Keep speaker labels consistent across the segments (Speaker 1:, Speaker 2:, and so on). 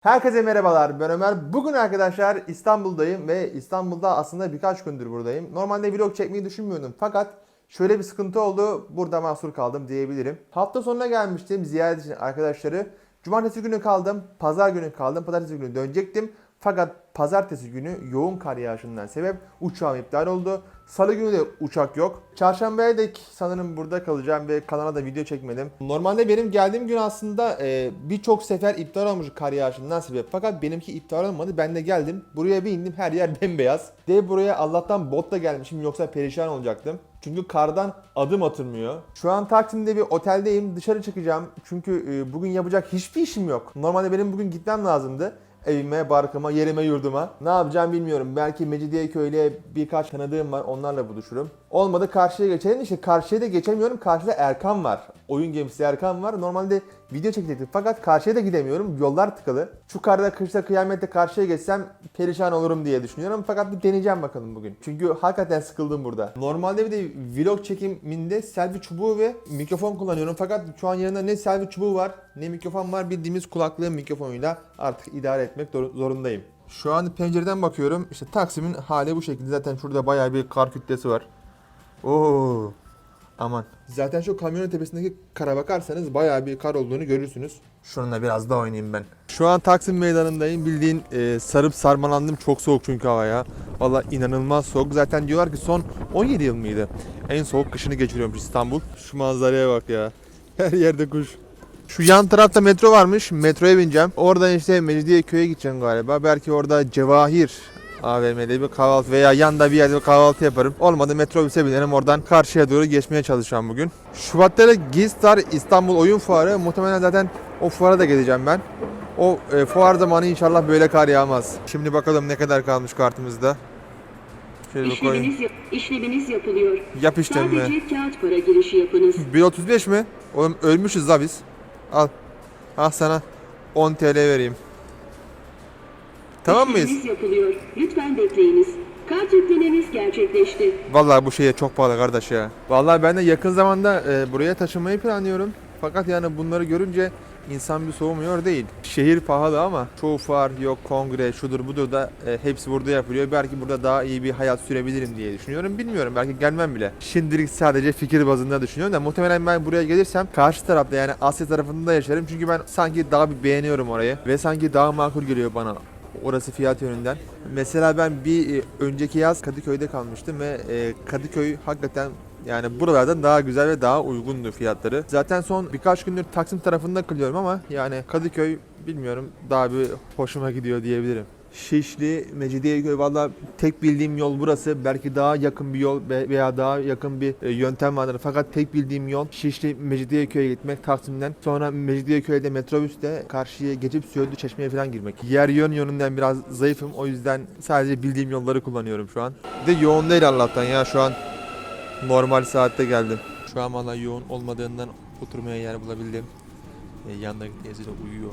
Speaker 1: Herkese merhabalar ben Ömer. Bugün arkadaşlar İstanbul'dayım ve İstanbul'da aslında birkaç gündür buradayım. Normalde vlog çekmeyi düşünmüyordum fakat şöyle bir sıkıntı oldu. Burada mahsur kaldım diyebilirim. Hafta sonuna gelmiştim ziyaret için arkadaşları. Cumartesi günü kaldım, pazar günü kaldım, pazartesi günü dönecektim. Fakat pazartesi günü yoğun kar yağışından sebep uçağım iptal oldu. Salı günü de uçak yok. Çarşambaya dek sanırım burada kalacağım ve kanala da video çekmedim. Normalde benim geldiğim gün aslında e, birçok sefer iptal olmuş kar yağışından sebep. Fakat benimki iptal olmadı. Ben de geldim. Buraya bir indim. Her yer bembeyaz. De buraya Allah'tan botla gelmişim yoksa perişan olacaktım. Çünkü kardan adım atılmıyor. Şu an Taksim'de bir oteldeyim. Dışarı çıkacağım. Çünkü e, bugün yapacak hiçbir işim yok. Normalde benim bugün gitmem lazımdı evime, barkıma, yerime, yurduma. Ne yapacağım bilmiyorum. Belki Mecidiyeköy'le birkaç tanıdığım var. Onlarla buluşurum. Olmadı karşıya geçelim. İşte karşıya da geçemiyorum. Karşıda Erkan var. Oyun gemisi Erkan var. Normalde video çekecektim. Fakat karşıya da gidemiyorum. Yollar tıkalı. Şu karda, kışta, kıyamette karşıya geçsem perişan olurum diye düşünüyorum. Fakat bir deneyeceğim bakalım bugün. Çünkü hakikaten sıkıldım burada. Normalde bir de vlog çekiminde selfie çubuğu ve mikrofon kullanıyorum. Fakat şu an yanında ne selfie çubuğu var ne mikrofon var. Bildiğimiz kulaklığın mikrofonuyla artık idare etmek zor- zorundayım. Şu an pencereden bakıyorum. İşte Taksim'in hali bu şekilde. Zaten şurada bayağı bir kar kütlesi var. Oo. Aman. Zaten şu kamyonun tepesindeki kara bakarsanız bayağı bir kar olduğunu görürsünüz. Şununla biraz daha oynayayım ben. Şu an Taksim meydanındayım. Bildiğin e, sarıp sarmalandım. Çok soğuk çünkü hava ya. Valla inanılmaz soğuk. Zaten diyorlar ki son 17 yıl mıydı? En soğuk kışını geçiriyormuş İstanbul. Şu manzaraya bak ya. Her yerde kuş. Şu yan tarafta metro varmış. Metroya bineceğim. Oradan işte Mecidiyeköy'e gideceğim galiba. Belki orada Cevahir AVM'de bir kahvaltı veya yanda bir yerde bir kahvaltı yaparım. Olmadı metrobüse binerim oradan karşıya doğru geçmeye çalışacağım bugün. Şubat'ta da Gizstar İstanbul Oyun Fuarı. Muhtemelen zaten o fuara da geleceğim ben. O e, fuar zamanı inşallah böyle kar yağmaz. Şimdi bakalım ne kadar kalmış kartımızda. Şöyle bir koyayım.
Speaker 2: İşleminiz, yap- işleminiz yapılıyor.
Speaker 1: Yap işlemi.
Speaker 2: Sadece kağıt para girişi yapınız.
Speaker 1: 1.35 mi? Oğlum ölmüşüz la biz. Al. Ah sana 10 TL vereyim. Tamam mıyız?
Speaker 2: İşleminiz yapılıyor. Lütfen bekleyiniz. Kart yüklemeniz gerçekleşti.
Speaker 1: Vallahi bu şeye çok pahalı kardeş ya. Vallahi ben de yakın zamanda e, buraya taşınmayı planlıyorum. Fakat yani bunları görünce insan bir soğumuyor değil. Şehir pahalı ama çoğu fuar yok kongre şudur budur da e, hepsi burada yapılıyor. Belki burada daha iyi bir hayat sürebilirim diye düşünüyorum. Bilmiyorum belki gelmem bile. Şimdilik sadece fikir bazında düşünüyorum da muhtemelen ben buraya gelirsem karşı tarafta yani Asya tarafında yaşarım. Çünkü ben sanki daha bir beğeniyorum orayı ve sanki daha makul geliyor bana orası fiyat yönünden. Mesela ben bir e, önceki yaz Kadıköy'de kalmıştım ve e, Kadıköy hakikaten yani buralardan daha güzel ve daha uygundu fiyatları. Zaten son birkaç gündür Taksim tarafında kalıyorum ama yani Kadıköy bilmiyorum daha bir hoşuma gidiyor diyebilirim. Şişli, Mecidiyeköy valla tek bildiğim yol burası. Belki daha yakın bir yol ve- veya daha yakın bir e, yöntem vardır. Fakat tek bildiğim yol Şişli, Mecidiyeköy'e gitmek Taksim'den. Sonra Mecidiyeköy'de metrobüsle karşıya geçip Söğütlü Çeşme'ye falan girmek. Yer yön yönünden biraz zayıfım. O yüzden sadece bildiğim yolları kullanıyorum şu an. Bir de yoğun değil Allah'tan ya şu an normal saatte geldim. Şu an valla yoğun olmadığından oturmaya yer bulabildim. E, yandaki teyze de uyuyor.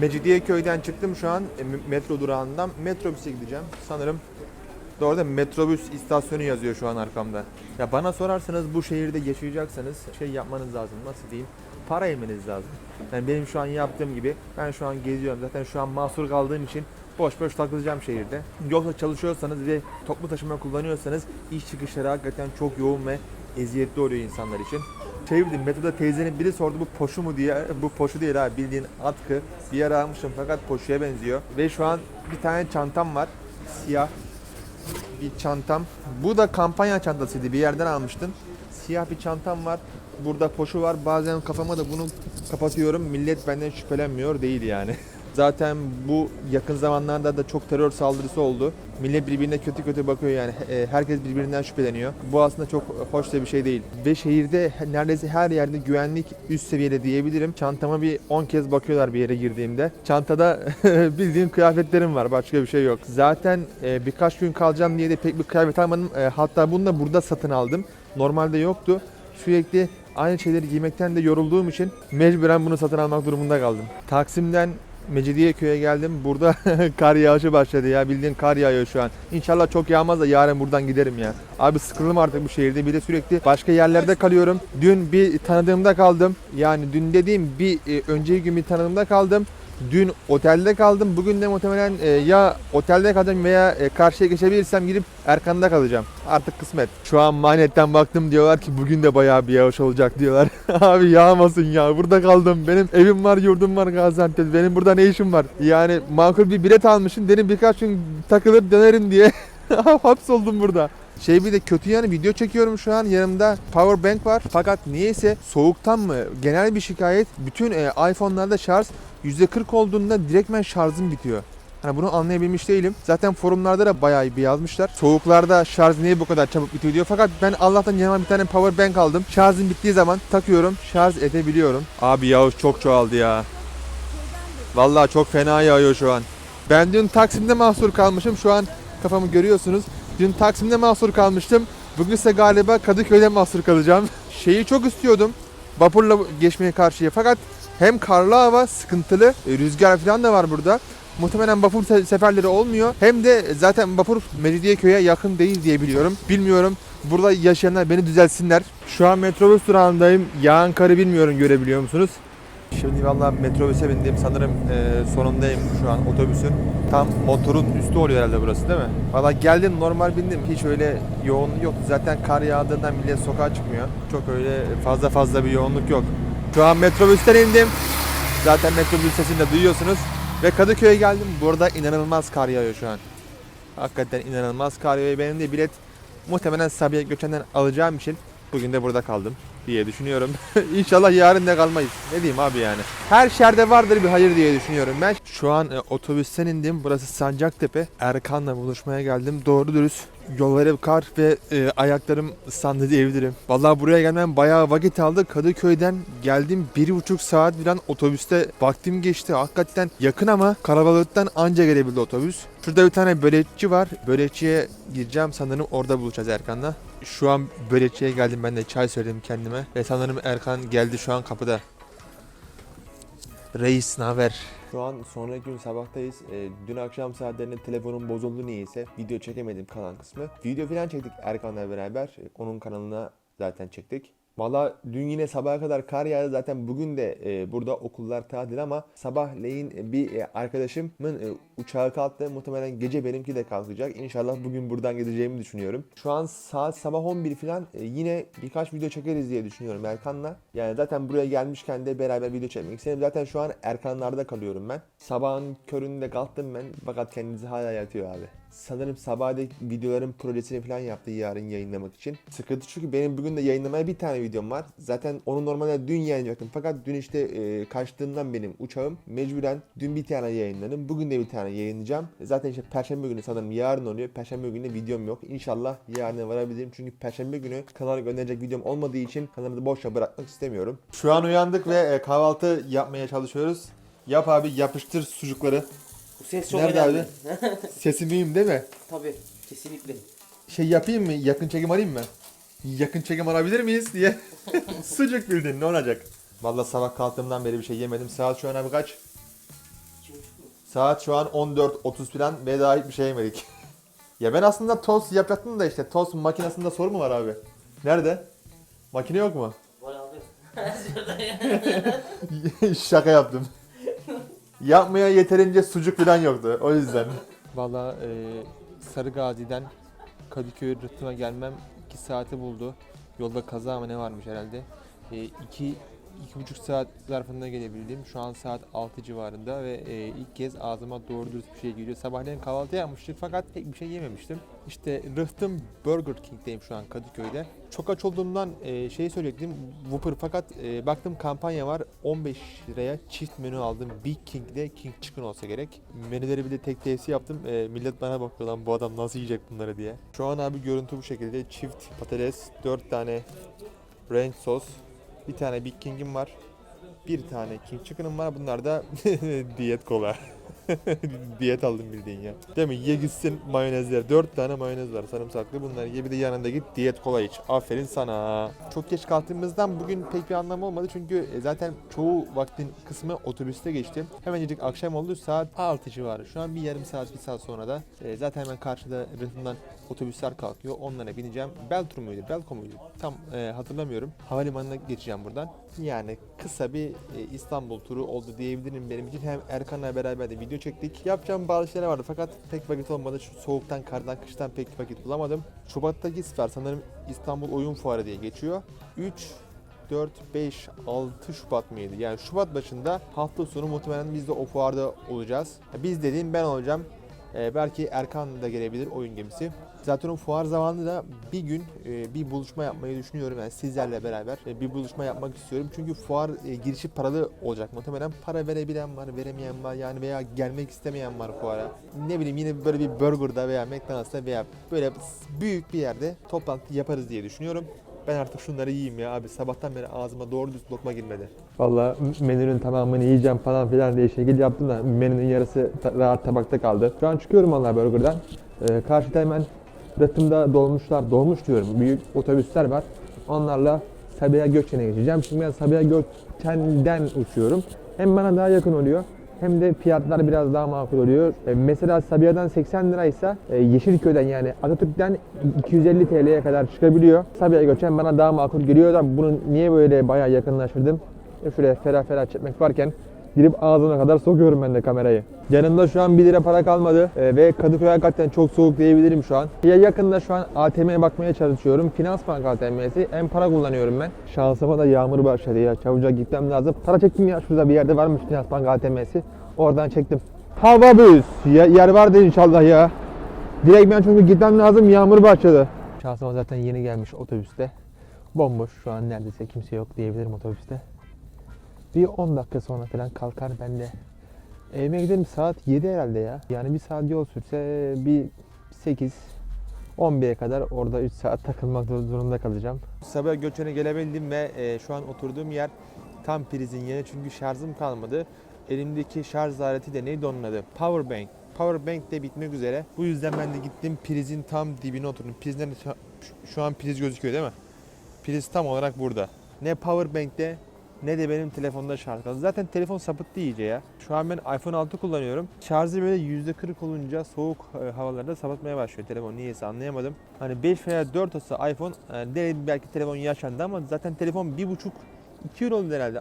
Speaker 1: Mecidiyeköy'den çıktım şu an e, metro durağından. Metrobüse gideceğim. Sanırım Doğru da metrobüs istasyonu yazıyor şu an arkamda. Ya bana sorarsanız bu şehirde yaşayacaksanız şey yapmanız lazım. Nasıl diyeyim? Para yemeniz lazım. Yani benim şu an yaptığım gibi ben şu an geziyorum. Zaten şu an mahsur kaldığım için boş boş takılacağım şehirde. Yoksa çalışıyorsanız ve toplu taşıma kullanıyorsanız iş çıkışları hakikaten çok yoğun ve eziyetli oluyor insanlar için. Şey bildim metroda teyzenin biri sordu bu poşu mu diye. Bu poşu değil ha bildiğin atkı. Bir yere almışım fakat poşuya benziyor. Ve şu an bir tane çantam var. Siyah bir çantam. Bu da kampanya çantasıydı. Bir yerden almıştım. Siyah bir çantam var. Burada poşu var. Bazen kafama da bunu kapatıyorum. Millet benden şüphelenmiyor değil yani. Zaten bu yakın zamanlarda da çok terör saldırısı oldu. Millet birbirine kötü kötü bakıyor yani. E, Herkes birbirinden şüpheleniyor. Bu aslında çok hoş da bir şey değil. Ve şehirde neredeyse her yerde güvenlik üst seviyede diyebilirim. Çantama bir 10 kez bakıyorlar bir yere girdiğimde. Çantada bildiğin kıyafetlerim var. Başka bir şey yok. Zaten e, birkaç gün kalacağım diye de pek bir kıyafet almadım. E, Hatta bunu da burada satın aldım. Normalde yoktu. Sürekli aynı şeyleri giymekten de yorulduğum için mecburen bunu satın almak durumunda kaldım. Taksim'den Mecidiyeköy'e geldim. Burada kar yağışı başladı ya. Bildiğin kar yağıyor şu an. İnşallah çok yağmaz da yarın buradan giderim ya. Abi sıkıldım artık bu şehirde. Bir de sürekli başka yerlerde kalıyorum. Dün bir tanıdığımda kaldım. Yani dün dediğim bir e, önceki gün bir tanıdığımda kaldım. Dün otelde kaldım. Bugün de muhtemelen e, ya otelde kalacağım veya e, karşıya geçebilirsem gidip Erkan'da kalacağım. Artık kısmet. Şu an manetten baktım diyorlar ki bugün de bayağı bir yağış olacak diyorlar. Abi yağmasın ya. Burada kaldım. Benim evim var, yurdum var Gaziantep. Benim burada ne işim var? Yani makul bir bilet almışım. Dedim birkaç gün takılır dönerim diye. Hapsoldum burada. Şey bir de kötü yani video çekiyorum şu an yanımda power bank var fakat niyeyse soğuktan mı genel bir şikayet bütün e, iPhone'larda şarj %40 olduğunda direktmen şarjım bitiyor. Hani bunu anlayabilmiş değilim. Zaten forumlarda da bayağı bir yazmışlar. Soğuklarda şarj niye bu kadar çabuk bitiyor diyor. Fakat ben Allah'tan yanıma bir tane power bank aldım. Şarjım bittiği zaman takıyorum, şarj edebiliyorum. Abi yağış çok çoğaldı ya. Vallahi çok fena yağıyor şu an. Ben dün Taksim'de mahsur kalmışım. Şu an kafamı görüyorsunuz. Dün Taksim'de mahsur kalmıştım. Bugün ise galiba Kadıköy'de mahsur kalacağım. Şeyi çok istiyordum. Vapurla geçmeye karşıya. Fakat hem karlı hava sıkıntılı, e, rüzgar falan da var burada. Muhtemelen vapur se- seferleri olmuyor. Hem de zaten vapur Mecidiyeköy'e yakın değil diye biliyorum. Bilmiyorum. Burada yaşayanlar beni düzelsinler. Şu an metrobüs durağındayım. Yağan karı bilmiyorum görebiliyor musunuz? Şimdi valla metrobüse bindim. Sanırım e, sonundayım şu an otobüsün. Tam motorun üstü oluyor herhalde burası değil mi? Valla geldim normal bindim. Hiç öyle yoğunluk yok. Zaten kar yağdığından millet sokağa çıkmıyor. Çok öyle fazla fazla bir yoğunluk yok. Şu an metrobüsten indim. Zaten metrobüs sesini de duyuyorsunuz. Ve Kadıköy'e geldim. Burada inanılmaz kar yağıyor şu an. Hakikaten inanılmaz kar yağıyor. Benim de bilet muhtemelen Sabiha Gökçen'den alacağım için bugün de burada kaldım diye düşünüyorum. İnşallah yarın da kalmayız. Ne diyeyim abi yani. Her şerde vardır bir hayır diye düşünüyorum ben. Şu an e, otobüsten indim. Burası Sancaktepe. Erkan'la buluşmaya geldim. Doğru dürüst yolları kar ve e, ayaklarım ıslandı diyebilirim. Vallahi buraya gelmem bayağı vakit aldı. Kadıköy'den geldim bir buçuk saat falan otobüste vaktim geçti. Hakikaten yakın ama karabalıktan anca gelebildi otobüs. Şurada bir tane börekçi var. Börekçiye gireceğim sanırım orada buluşacağız Erkan'la. Şu an börekçiye geldim ben de çay söyledim kendime. Ve sanırım Erkan geldi şu an kapıda. Reis naber? Şu an sonraki gün sabahtayız. Ee, dün akşam saatlerinde telefonum bozuldu niyeyse. Video çekemedim kalan kısmı. Video falan çektik Erkan'la beraber. Ee, Onun kanalına zaten çektik. Valla dün yine sabaha kadar kar yağdı. Zaten bugün de e, burada okullar tatil ama sabahleyin bir e, arkadaşımın e, uçağı kalktı. Muhtemelen gece benimki de kalkacak. İnşallah bugün buradan gideceğimi düşünüyorum. Şu an saat sabah 11 falan e, yine birkaç video çekeriz diye düşünüyorum Erkan'la. Yani zaten buraya gelmişken de beraber video çekmek istedim. Zaten şu an Erkanlar'da kalıyorum ben. Sabahın köründe kalktım ben fakat kendisi hala yatıyor abi. Sanırım sabahleyin videoların projesini falan yaptı yarın yayınlamak için. Sıkıntı çünkü benim bugün de yayınlamaya bir tane videom var. Zaten onu normalde dün yayınlayacaktım. Fakat dün işte e, kaçtığından benim uçağım mecburen dün bir tane yayınladım. Bugün de bir tane yayınlayacağım. Zaten işte perşembe günü sanırım yarın oluyor. Perşembe günü videom yok. İnşallah yarına varabilirim. Çünkü perşembe günü kanala gönderecek videom olmadığı için kanalı boşa bırakmak istemiyorum. Şu an uyandık ve e, kahvaltı yapmaya çalışıyoruz. Yap abi yapıştır sucukları.
Speaker 3: Ses çok
Speaker 1: Nerede
Speaker 3: önemli.
Speaker 1: abi? Sesim iyiyim değil mi?
Speaker 3: Tabii kesinlikle.
Speaker 1: şey yapayım mı? Yakın çekim alayım mı? Yakın çekim alabilir miyiz diye. Sucuk bildin ne olacak? Vallahi sabah kalktığımdan beri bir şey yemedim. Saat şu an abi kaç? Saat şu an 14.30 falan ve daha hiçbir şey yemedik. ya ben aslında tost yapacaktım da işte tost makinesinde sorun mu var abi? Nerede? Makine yok mu?
Speaker 3: Var abi.
Speaker 1: Şaka yaptım. Yapmaya yeterince sucuk falan yoktu. O yüzden. Valla e, Sarı Gazi'den Kadıköy rıhtına gelmem 2 saati buldu. Yolda kaza mı ne varmış herhalde. 2 iki, iki buçuk saat zarfında gelebildim. Şu an saat 6 civarında ve e, ilk kez ağzıma doğru dürüst bir şey geliyor. Sabahleyin kahvaltı yapmıştık fakat pek bir şey yememiştim. İşte rıhtım Burger King'deyim şu an Kadıköy'de. Çok aç olduğumdan e, şey söyleyecektim Whopper fakat e, baktım kampanya var 15 liraya çift menü aldım. Big King'de King Chicken olsa gerek. Menüleri bir de tek tepsi yaptım. E, millet bana bakıyor lan bu adam nasıl yiyecek bunları diye. Şu an abi görüntü bu şekilde. Çift patates, 4 tane ranch sos, bir tane Big King'im var. Bir tane King Chicken'ım var. Bunlar da diyet kola. Diyet aldım bildiğin ya. Değil mi? Ye gitsin mayonezler. 4 tane mayonez var sarımsaklı. Bunları ye bir de yanında git diyet kola iç. Aferin sana. Çok geç kalktığımızdan bugün pek bir anlamı olmadı. Çünkü e, zaten çoğu vaktin kısmı otobüste geçti. Hemencik akşam oldu. Saat 6 civarı. Şu an bir yarım saat, bir saat sonra da e, zaten hemen karşıda rıhtımdan otobüsler kalkıyor. Onlara bineceğim. Beltrum muydu? Belko muydu? Tam e, hatırlamıyorum. Havalimanına geçeceğim buradan. Yani kısa bir e, İstanbul turu oldu diyebilirim benim için. Hem Erkan'la beraber de video çektik. Yapacağım bazı şeyler vardı fakat pek vakit olmadı. Şu soğuktan, kardan, kıştan pek vakit bulamadım. Şubat'taki sefer sanırım İstanbul Oyun Fuarı diye geçiyor. 3 4, 5, 6 Şubat mıydı? Yani Şubat başında hafta sonu muhtemelen biz de o fuarda olacağız. Biz dediğim ben olacağım. Ee, belki Erkan da gelebilir oyun gemisi. Zaten o fuar zamanında da bir gün e, bir buluşma yapmayı düşünüyorum. Yani sizlerle beraber e, bir buluşma yapmak istiyorum. Çünkü fuar e, girişi paralı olacak muhtemelen. Para verebilen var, veremeyen var yani veya gelmek istemeyen var fuara. Ne bileyim yine böyle bir burgerda veya McDonald's'ta veya böyle büyük bir yerde toplantı yaparız diye düşünüyorum. Ben artık şunları yiyeyim ya abi. Sabahtan beri ağzıma doğru düz lokma girmedi.
Speaker 4: Valla menünün tamamını yiyeceğim falan filan diye şekil yaptım da menünün yarısı rahat tabakta kaldı. Şu an çıkıyorum valla burgerdan. Ee, karşıda hemen rıhtımda dolmuşlar, dolmuş diyorum. Büyük otobüsler var. Onlarla Sabiha Gökçen'e geçeceğim. Şimdi ben Sabiha Gökçen'den uçuyorum. Hem bana daha yakın oluyor hem de fiyatlar biraz daha makul oluyor. E, mesela Sabiha'dan 80 liraysa e, Yeşilköy'den yani Atatürk'ten 250 TL'ye kadar çıkabiliyor. Sabiha Gökçen bana daha makul geliyor da bunu niye böyle bayağı yakınlaştırdım? E, şöyle ferah ferah çekmek varken girip ağzına kadar sokuyorum ben de kamerayı. Yanımda şu an 1 lira para kalmadı e, ve Kadıköy hakikaten çok soğuk diyebilirim şu an. Ya yakında şu an ATM'ye bakmaya çalışıyorum. Finansbank ATM'si. En para kullanıyorum ben. Şansıma da yağmur başladı ya. Çabucak gitmem lazım. Para çektim ya şurada bir yerde varmış Finansbank ATM'si. Oradan çektim. Hava büyüz. Yer vardı inşallah ya. Direkt ben çünkü gitmem lazım yağmur başladı. Şansıma zaten yeni gelmiş otobüste. Bomboş şu an neredeyse kimse yok diyebilirim otobüste. Bir 10 dakika sonra falan kalkar ben de. Evime gidelim saat 7 herhalde ya. Yani bir saat yol sürse bir 8 11'e kadar orada 3 saat takılmak zorunda kalacağım.
Speaker 1: Sabiha Gökçen'e gelebildim ve e, şu an oturduğum yer tam prizin yeri çünkü şarjım kalmadı. Elimdeki şarj aleti de neydi onun adı? Powerbank. Powerbank de bitmek üzere. Bu yüzden ben de gittim prizin tam dibine oturdum. Priz nerede? Şu- an priz gözüküyor değil mi? Priz tam olarak burada. Ne Powerbank'te ne de benim telefonda şarj kaldı. Zaten telefon sapıttı iyice ya. Şu an ben iPhone 6 kullanıyorum. Şarjı böyle %40 olunca soğuk e, havalarda sapıtmaya başlıyor telefon. Niyeyse anlayamadım. Hani 5 veya 4 olsa iPhone e, de belki telefon yaşandı ama zaten telefon 1.5 2 yıl oldu herhalde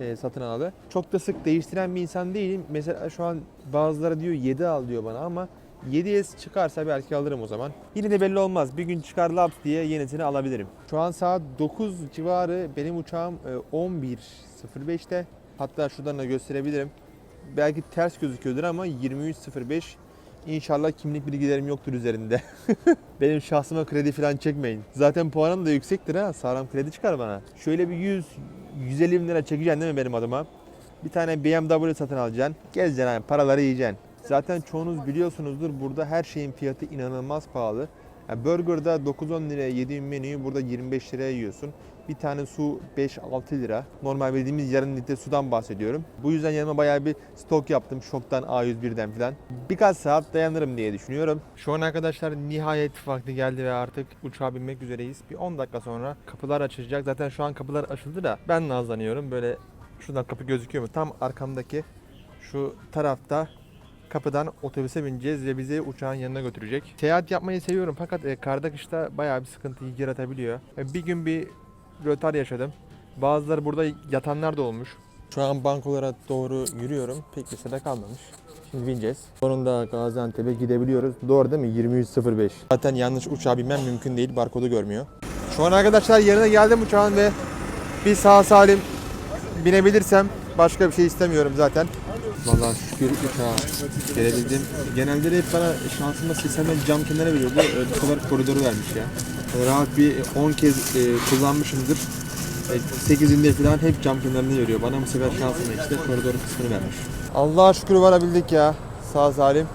Speaker 1: e, satın alalı. Çok da sık değiştiren bir insan değilim. Mesela şu an bazıları diyor 7 al diyor bana ama 7S çıkarsa belki alırım o zaman. Yine de belli olmaz. Bir gün çıkar laps diye yenisini alabilirim. Şu an saat 9 civarı benim uçağım e, 11.05'te. Hatta şuradan da gösterebilirim. Belki ters gözüküyordur ama 23.05 İnşallah kimlik bilgilerim yoktur üzerinde. Benim şahsıma kredi falan çekmeyin. Zaten puanım da yüksektir ha. Sağlam kredi çıkar bana. Şöyle bir 100 150 bin lira çekeceksin değil mi benim adıma? Bir tane BMW satın alacaksın. Gezeceksin abi paraları yiyeceksin. Zaten çoğunuz biliyorsunuzdur burada her şeyin fiyatı inanılmaz pahalı. Yani burgerda 9-10 liraya yediğin menüyü burada 25 liraya yiyorsun. Bir tane su 5-6 lira. Normal bildiğimiz yarım litre sudan bahsediyorum. Bu yüzden yanıma bayağı bir stok yaptım. Şoktan A101'den falan. Birkaç saat dayanırım diye düşünüyorum. Şu an arkadaşlar nihayet vakti geldi ve artık uçağa binmek üzereyiz. Bir 10 dakika sonra kapılar açılacak. Zaten şu an kapılar açıldı da ben nazlanıyorum. Böyle şuradan kapı gözüküyor mu? Tam arkamdaki şu tarafta kapıdan otobüse bineceğiz ve bizi uçağın yanına götürecek. Seyahat yapmayı seviyorum fakat e, karda kışta bayağı bir sıkıntı yaratabiliyor. E, bir gün bir rötar yaşadım. Bazıları burada yatanlar da olmuş. Şu an bankolara doğru yürüyorum. Pek bir sıra kalmamış. Şimdi bineceğiz. Sonunda Gaziantep'e gidebiliyoruz. Doğru değil mi? 23.05. Zaten yanlış uçağa binmem mümkün değil. Barkodu görmüyor. Şu an arkadaşlar yerine geldim uçağın ve bir sağ salim binebilirsem başka bir şey istemiyorum zaten. Vallahi şükür uçağa gelebildim. Genelde de hep bana şansıma sistemden cam kenara veriyordu. Ee, Bu sefer koridoru vermiş ya. Ee, Rahat bir 10 kez e, kullanmışımdır. E, 8'inde falan hep cam kenarını veriyor. Bana bu sefer şansıma işte koridorun kısmını vermiş. Allah'a şükür varabildik ya sağ salim.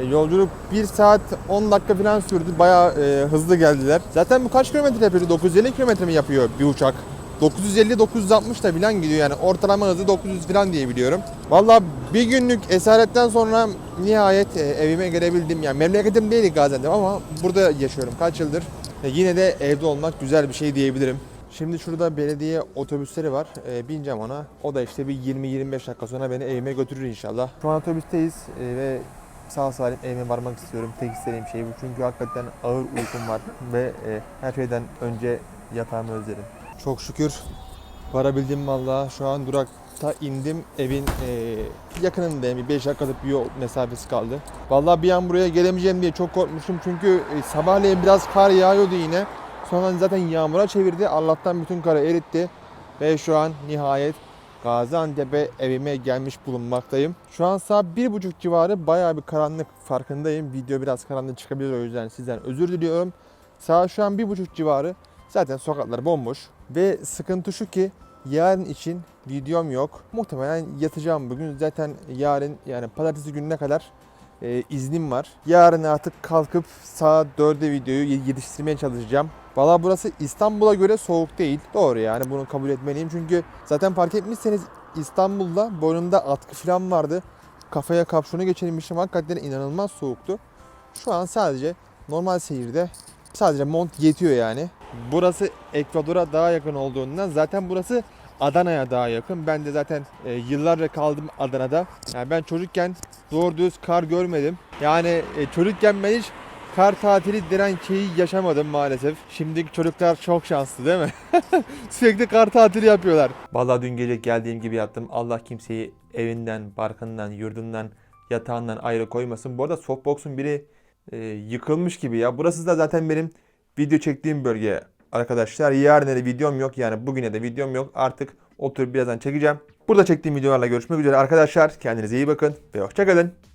Speaker 1: E, yolculuk 1 saat 10 dakika falan sürdü. Bayağı e, hızlı geldiler. Zaten bu kaç kilometre yapıyor? 950 kilometre mi yapıyor bir uçak? 950-960 da falan gidiyor yani ortalama hızı 900 falan diye biliyorum. Valla bir günlük esaretten sonra nihayet e, evime gelebildim. Yani memleketim değil Gaziantep ama burada yaşıyorum kaç yıldır. E, yine de evde olmak güzel bir şey diyebilirim. Şimdi şurada belediye otobüsleri var. E, bineceğim ona. O da işte bir 20-25 dakika sonra beni evime götürür inşallah. Şu an otobüsteyiz e, ve sağ salim evime varmak istiyorum. Tek istediğim şey bu. Çünkü hakikaten ağır uykum var ve e, her şeyden önce yatağımı özledim. Çok şükür varabildim valla. Şu an durakta indim. Evin e, yakınındayım. Bir 5 dakikalık bir yol mesafesi kaldı. Valla bir an buraya gelemeyeceğim diye çok korkmuştum. Çünkü e, sabahleyin biraz kar yağıyordu yine. Sonra zaten yağmura çevirdi. Allah'tan bütün karı eritti. Ve şu an nihayet Gaziantep'e evime gelmiş bulunmaktayım. Şu an saat bir buçuk civarı bayağı bir karanlık farkındayım. Video biraz karanlık çıkabilir o yüzden sizden özür diliyorum. Saat şu an bir buçuk civarı. Zaten sokaklar bomboş. Ve sıkıntı şu ki yarın için videom yok. Muhtemelen yatacağım bugün. Zaten yarın yani pazartesi gününe kadar e, iznim var. Yarın artık kalkıp saat 4'e videoyu ye- yetiştirmeye çalışacağım. Valla burası İstanbul'a göre soğuk değil. Doğru yani bunu kabul etmeliyim. Çünkü zaten fark etmişseniz İstanbul'da boynumda atkı falan vardı. Kafaya kapşonu geçirmişim. Hakikaten inanılmaz soğuktu. Şu an sadece normal seyirde sadece mont yetiyor yani. Burası Ekvador'a daha yakın olduğundan zaten burası Adana'ya daha yakın. Ben de zaten e, yıllarca kaldım Adana'da. Yani ben çocukken doğru düz kar görmedim. Yani e, çocukken ben hiç kar tatili denen şeyi yaşamadım maalesef. Şimdiki çocuklar çok şanslı değil mi? Sürekli kar tatili yapıyorlar. Vallahi dün gece geldiğim gibi yattım. Allah kimseyi evinden, barkından, yurdundan, yatağından ayrı koymasın. Bu arada softbox'un biri e, yıkılmış gibi ya. Burası da zaten benim video çektiğim bölge arkadaşlar. Yarın da videom yok yani bugüne de videom yok. Artık oturup birazdan çekeceğim. Burada çektiğim videolarla görüşmek üzere arkadaşlar. Kendinize iyi bakın ve hoşçakalın.